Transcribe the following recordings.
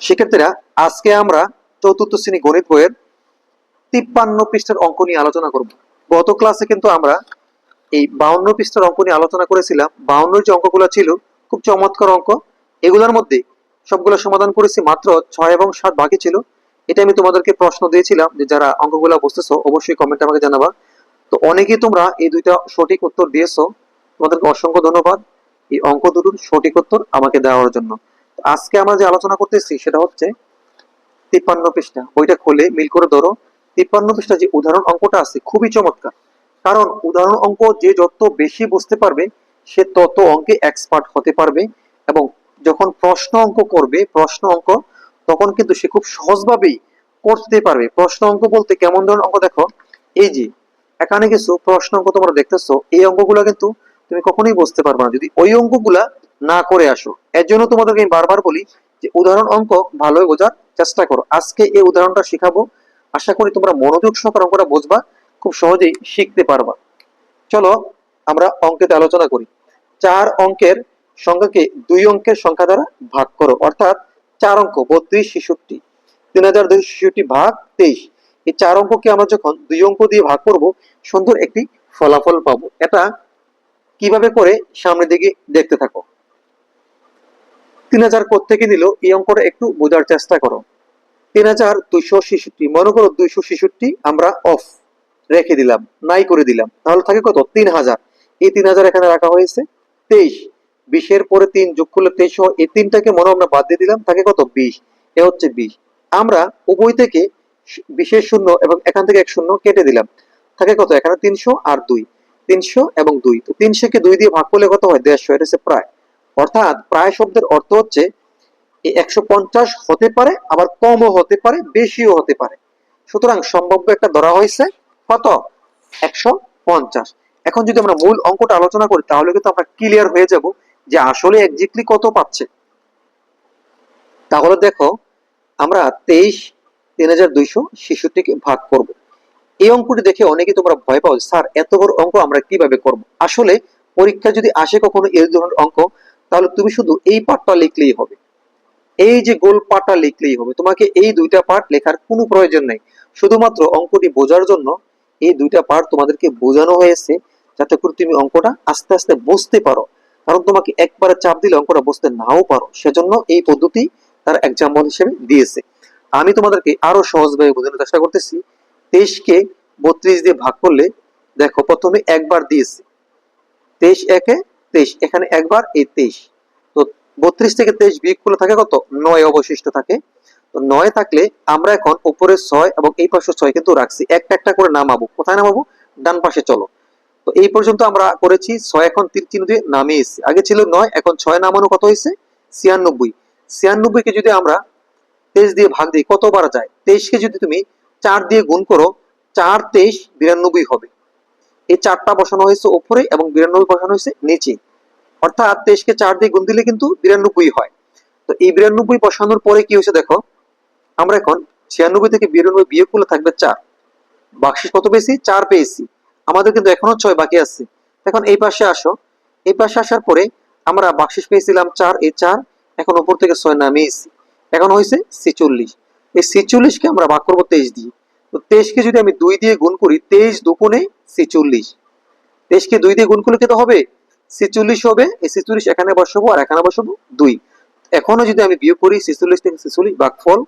শিক্ষার্থীরা আজকে আমরা চতুর্থ শ্রেণি গণিত বইয়ের তিপ্পান্ন পৃষ্ঠার অঙ্ক নিয়ে আলোচনা করব। গত ক্লাসে কিন্তু আমরা এই বাউন্ন পৃষ্ঠার অঙ্ক নিয়ে আলোচনা করেছিলাম। বাউন্নর যে অঙ্কগুলো ছিল, খুব চমৎকার অঙ্ক। এগুলোর মধ্যে সবগুলো সমাধান করেছি, মাত্র ছয় এবং সাত বাকি ছিল। এটা আমি তোমাদেরকে প্রশ্ন দিয়েছিলাম যে যারা অঙ্কগুলো বুঝতেছো, অবশ্যই কমেন্টে আমাকে জানাবা। তো অনেকেই তোমরা এই দুইটা সঠিক উত্তর দিয়েছ। তোমাদেরকে অসংখ্য ধন্যবাদ। এই অঙ্ক দুটোর সঠিক উত্তর আমাকে দেওয়ার জন্য। আজকে আমরা যে আলোচনা করতেছি সেটা হচ্ছে তিপ্পান্ন পৃষ্ঠা। বইটা খুলে মিল করে ধরো। তিপ্পান্ন পৃষ্ঠা যে উদাহরণ অঙ্কটা আছে খুবই চমৎকার। কারণ উদাহরণ অঙ্ক যে যত বেশি বুঝতে পারবে, সে তত অঙ্কে এক্সপার্ট হতে পারবে এবং যখন প্রশ্ন অঙ্ক করবে, প্রশ্ন অঙ্ক, তখন কিন্তু সে খুব সহজভাবেই করতে পারবে। প্রশ্ন অঙ্ক বলতে কেমন ধরনের অঙ্ক দেখো? এই যে, এখানে কিছু প্রশ্ন অঙ্ক তোমরা দেখতেছো। এই অঙ্কগুলো কিন্তু তুমি কখনোই বুঝতে পারবে না। যদি ওই অঙ্কগুলা না করে আসো, এর জন্য তোমাদেরকে আমি বারবার বলি যে উদাহরণ অঙ্ক ভালোই বোঝার চেষ্টা করো। আজকে এই উদাহরণটা শিখাবো। আশা করি তোমরা মনোযোগ সহকারে অঙ্কটা বুঝবা, খুব সহজেই শিখতে পারবা। চলো আমরা অঙ্কেতে আলোচনা করি। চার অঙ্কের সংখ্যাকে দুই অঙ্কের সংখ্যা দ্বারা ভাগ করো, অর্থাৎ চার অঙ্ক, বত্রিশ, ছেষট্টি। তিন হাজার দুইশো ছেষট্টি ভাগ তেইশ। এই চার অঙ্ককে আমরা যখন দুই অঙ্ক দিয়ে ভাগ করব, সুন্দর একটি ফলাফল পাবো। এটা কীভাবে করে সামনের দিকে দেখতে থাকো। তিন হাজার থেকে নিল এই অঙ্কটা একটু বোঝার চেষ্টা করো। তিন হাজার দুইশো ছেষট্টি, মনে করো দুইশো ছেষট্টি আমরা অফ রেখে দিলাম, নাই করে দিলাম। তাহলে থাকে কত? তিন হাজার। এই তিন হাজার এখানে রাখা হয়েছে। তেইশ। বিশের পরে তিন যোগ করলে তেইশ এই তিনটাকে মনে আমরা বাদ দিয়ে দিলাম, থাকে কত? বিশ। এ হচ্ছে বিশ। আমরা উভয় থেকে বিশের শূন্য এবং এখান থেকে এক শূন্য কেটে দিলাম। থাকে কত? এখানে তিনশো আর দুই। তিনশো এবং দুই। তো তিনশোকে দুই দিয়ে ভাগ করলে কত হয়? দেড়শো। এটা হচ্ছে প্রায়। অর্থাৎ প্রায় শব্দের অর্থ হচ্ছে একশো পঞ্চাশ হতে পারে, আবার কমও হতে পারে, বেশিও হতে পারে। সুতরাং সম্ভাব্য একটা ধরা হয়েছে কত? একশো পঞ্চাশ। এখন যদি আমরা মূল অঙ্কটা আলোচনা করি, তাহলে কিন্তু আমরা ক্লিয়ার হয়ে যাব যে আসলে একজিক্টলি কত পাচ্ছে। তাহলে দেখো, আমরা তেইশ তিন হাজার দুইশো শিশুটিকে ভাগ করব। এই অঙ্কটি দেখে অনেকে তোমরা ভয় পাও স্যার, এত বড় অঙ্ক আমরা কীভাবে করব? আসলে পরীক্ষা যদি আসে কখনো এই ধরনের অঙ্ক, তাহলে তুমি শুধু এই পার্টটা লিখলেই হবে। এই যে গোল পার্টটা লিখলেই হবে। তোমাকে এই দুইটা পার্ট লেখার কোনো প্রয়োজন নেই। শুধুমাত্র অঙ্কটি বোঝার জন্য এই দুইটা পার্ট তোমাদেরকে বোঝানো হয়েছে, যাতে করে তুমি অঙ্কটা আস্তে আস্তে বুঝতে পারো। কারণ তোমাকে একবারে চাপ দিলে অঙ্কটা বুঝতে নাও পারো। সেজন্য এই পদ্ধতি তার এক্সাম্পল হিসেবে দিয়েছে। আমি তোমাদেরকে আরও সহজভাবে বোঝানোর চেষ্টা করতেছি। তেইশকে বত্রিশ দিয়ে ভাগ করলে, দেখো প্রথমে একবার দিয়েছে। তেইশ একে তেইশ, এখানে একবার এই তেইশ। তো বত্রিশ থেকে তেইশ বিয়োগ করলে থাকে কত? নয় অবশিষ্ট থাকে। তো নয় থাকলে আমরা এখন উপরে ছয় এবং এই পাশে ছয় কিন্তু রাখছি। একটা একটা করে নামাবো। কোথায় নামাবো? ডান পাশে চলো। তো এই পর্যন্ত আমরা করেছি, ছয় এখন তিন তিন দিয়ে নামিয়ে এসেছি আগে ছিল নয়, এখন ছয় নামানো কত হয়েছে? ছিয়ানব্বই। ছিয়ানব্বইকে যদি আমরা তেইশ দিয়ে ভাগ দিই, কতবার যায়? তেইশকে যদি তুমি চার দিয়ে গুণ করো, চার তেইশ বিরানব্বই হবে। এই চারটা বসানো হয়েছে উপরে এবং বিরানব্বই বসানো হয়েছে নিচে। অর্থাৎ তেইশকে চার দিয়ে গুণ দিলে কিন্তু বিরানব্বই হয়। তো এই বিরানব্বই বসানোর পরে কি হয়েছে দেখো, আমরা এখন ছিয়ানব্বই থেকে বিরানব্বই বিয়োগ করলে থাকবে চার। বাক্সিস কত পেয়েছি? চার পেয়েছি। আমাদের কিন্তু এখনও ছয় বাকি আছে। এখন এই পাশে আসো। এই পাশে আসার পরে আমরা বাক্সিস পেয়েছিলাম চার, এই চার এখন ওপর থেকে ছয় নামিয়েছি। এখন হয়েছে ছেচল্লিশ। এই ছেচল্লিশকে আমরা ভাগ করব তেইশ দিয়ে। তো তেইশকে যদি আমি দুই দিয়ে গুণ করি, তেইশ দুগুণে ছেচল্লিশ। তেইশকে দুই দিয়ে গুণ করলে কত হবে? ছেচল্লিশ হবে। এই ছেচল্লিশ এখানে বসাবো আর এখানে বসাবো দুই। এখনও যদি আমি বিয়োগ করি, ছেচল্লিশ থেকে ছেচল্লিশ ভাগফল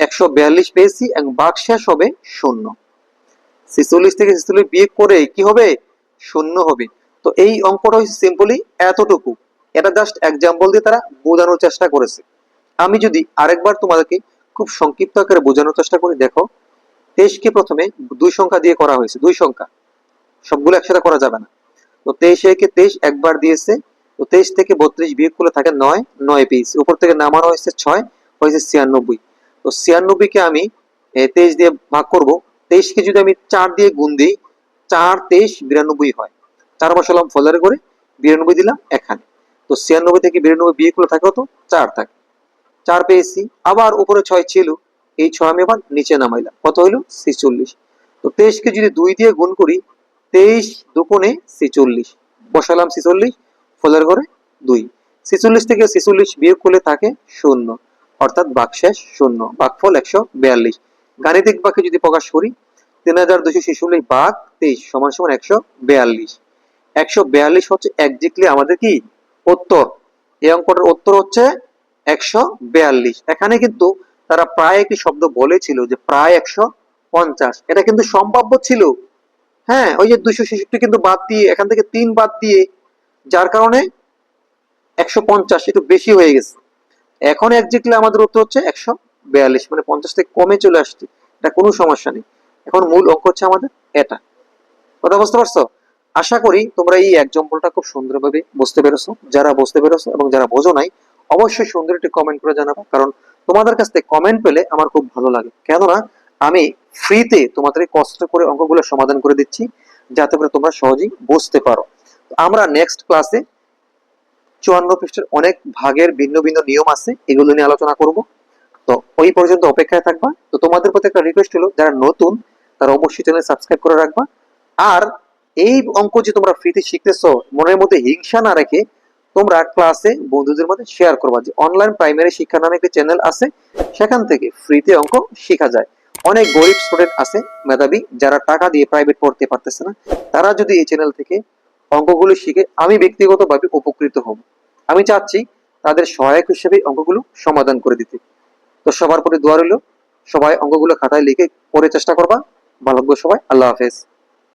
একশো বিয়াল্লিশ পেয়েছি এবং ভাগ শেষ হবে শূন্য। ছেচল্লিশ থেকে ছেচল্লিশ বিয়োগ করে কি হবে? শূন্য হবে। তো এই অঙ্কটা হচ্ছে সিম্পলি এতটুকু। এটা জাস্ট এক্সাম্পল দিয়ে তারা বোঝানোর চেষ্টা করেছে। আমি যদি আরেকবার তোমাদেরকে খুব সংক্ষিপ্ত আকারে বোঝানোর চেষ্টা করি। দেখো, তেইশকে প্রথমে দুই সংখ্যা দিয়ে করা হয়েছে, দুই সংখ্যা। সবগুলো একসাথে করা যাবে না। তো তেইশ একে তেইশ একবার দিয়েছে, তো তেইশ থেকে বত্রিশ বিয়োগ করলে থাকে নয় নয় পিস উপর থেকে নামানো হয়েছে ছয়, হয়েছে ছিয়ানব্বই। তো ছিয়ানব্বইকে আমি তেইশ দিয়ে ভাগ করব। তেইশকে যদি আমি চার দিয়ে গুণ দিই, চার, তেইশ, বিরানব্বই হয়। চার বসালাম ফলারে করে বিরানব্বই দিলাম এখানে। তো ছিয়ানব্বই থেকে বিরানব্বই বিয়ে করলে থাকে কত? চার থাকে। চার পেয়েছি, আবার উপরে ছয় ছিল। এই ছয় আমি আবার নিচে নামাইলাম। কত হইল? ছেচল্লিশ। তো তেইশকে যদি দুই দিয়ে গুণ করি, তেইশ দুগুণে ছেচল্লিশ। বসালাম ছেচল্লিশ, ফলের ঘরে দুই। ছেচল্লিশ থেকে ছেচল্লিশ বিয়োগ করলে থাকে শূন্য। অর্থাৎ বাকশেষ শূন্য। বাকফল একশো বিয়াল্লিশ। গাণিতিক বাক্যে যদি প্রকাশ করি, তিন হাজার দুশো ছেচল্লিশ বাঘ তেইশ সমান সমান একশো বিয়াল্লিশ। একশো বিয়াল্লিশ হচ্ছে একজিক্টলি আমাদের কি? উত্তর। এই অঙ্কটার উত্তর হচ্ছে একশো বিয়াল্লিশ। এখানে কিন্তু তারা প্রায় একটি শব্দ বলেছিল যে প্রায় একশো পঞ্চাশ। এটা কিন্তু সম্ভাব্য ছিল। হ্যাঁ ওই যে দুইশো ছেষট্টি কিন্তু বাদ দিয়ে, এখান থেকে তিন বাদ দিয়ে, যার কারণে একশো পঞ্চাশ একটু বেশি হয়ে গেছে। এখন একজিক্টলি আমাদের উত্তর হচ্ছে একশো বিয়াল্লিশ মানে পঞ্চাশ থেকে কমে চলে আসছে। এটা কোনো সমস্যা নেই। এখন মূল অঙ্ক হচ্ছে আমাদের এটা। কথা বুঝতে পারছ? আশা করি তোমরা এই এক্সাম্পলটা খুব সুন্দরভাবে বুঝতে পেরেছ। যারা বুঝতে পেরেছ এবং যারা বোঝো নাই অবশ্যই সুন্দর একটি কমেন্ট করে জানাব, কারণ তোমাদের কাছ থেকে কমেন্ট পেলে আমার খুব ভালো লাগে। কেননা, আমি ফ্রিতে তোমাদের কষ্ট করে অঙ্কগুলো সমাধান করে দিচ্ছি, যাতে করে তোমরা সহজেই বুঝতে পারো। আমরা নেক্সট ক্লাসে চুয়ান্ন পৃষ্ঠের অনেক ভাগের ভিন্ন ভিন্ন নিয়ম আছে, এগুলো নিয়ে আলোচনা করব। তো ওই পর্যন্ত অপেক্ষায় থাকবা। তো তোমাদের প্রতি একটা রিকোয়েস্ট হলো, যারা নতুন, তারা অবশ্যই চ্যানেল সাবস্ক্রাইব করে রাখবা। আর এই অঙ্ক যে তোমরা ফ্রিতে শিখতেছো, মনের মধ্যে হিংসা না রেখে তোমরা ক্লাসে বন্ধুদের মধ্যে শেয়ার করবা যে অনলাইন প্রাইমারি শিক্ষা নামে একটি চ্যানেল আছে, সেখান থেকে ফ্রিতে অঙ্ক শেখা যায়। অনেক গরিব স্টুডেন্ট আছে, মেধাবী, যারা টাকা দিয়ে প্রাইভেট পড়তে পারতেছে না, তারা যদি এই চ্যানেল থেকে অঙ্কগুলো শিখে আমি ব্যক্তিগতভাবে উপকৃত হব। আমি চাচ্ছি তাদের সহায়ক হিসেবে অঙ্কগুলো সমাধান করে দিতে। তো সবার প্রতি দোয়া রইল, সবাই অঙ্কগুলো খাতায় লিখে পড়ে চেষ্টা করবা। ভালো সবাই, আল্লাহ হাফেজ।